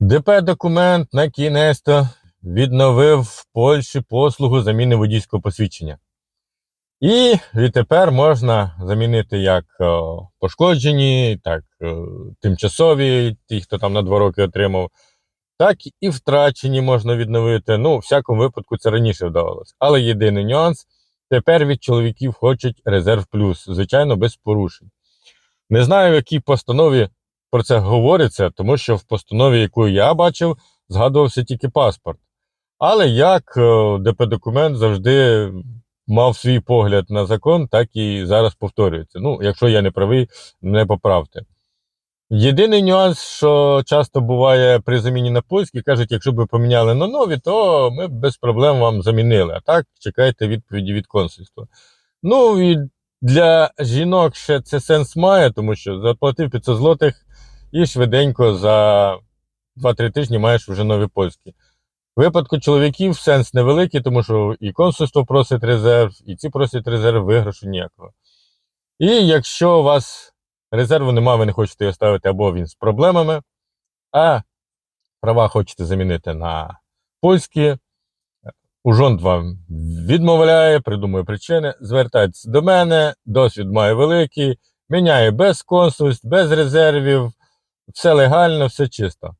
ДП-документ на кінець-то відновив в Польщі послугу заміни водійського посвідчення. І відтепер можна замінити як о, пошкоджені, так е, тимчасові, ті, хто там на два роки отримав, так і втрачені можна відновити. Ну, в всякому випадку це раніше вдавалося. Але єдиний нюанс: тепер від чоловіків хочуть резерв плюс, звичайно, без порушень. Не знаю, в якій постанові про це говориться, тому що в постанові, яку я бачив, згадувався тільки паспорт. Але як е, ДП-документ завжди мав свій погляд на закон, так і зараз повторюється. Ну, якщо я не правий, не поправте. Єдиний нюанс, що часто буває при заміні на польський, кажуть, якщо ви поміняли на нові, то ми б без проблем вам замінили. А так чекайте відповіді від консульства. Ну і для жінок ще це сенс має, тому що заплатив 500 злотих і швиденько за 2-3 тижні маєш вже нові польські. В випадку чоловіків сенс невеликий, тому що і консульство просить резерв, і ці просять резерв, виграшу ніякого. І якщо у вас резерву немає, ви не хочете його ставити, або він з проблемами, а права хочете замінити на польські, Ужонт вам відмовляє, придумує причини, звертайтесь до мене, досвід має великий, міняє без консульств, без резервів, все легально, все чисто.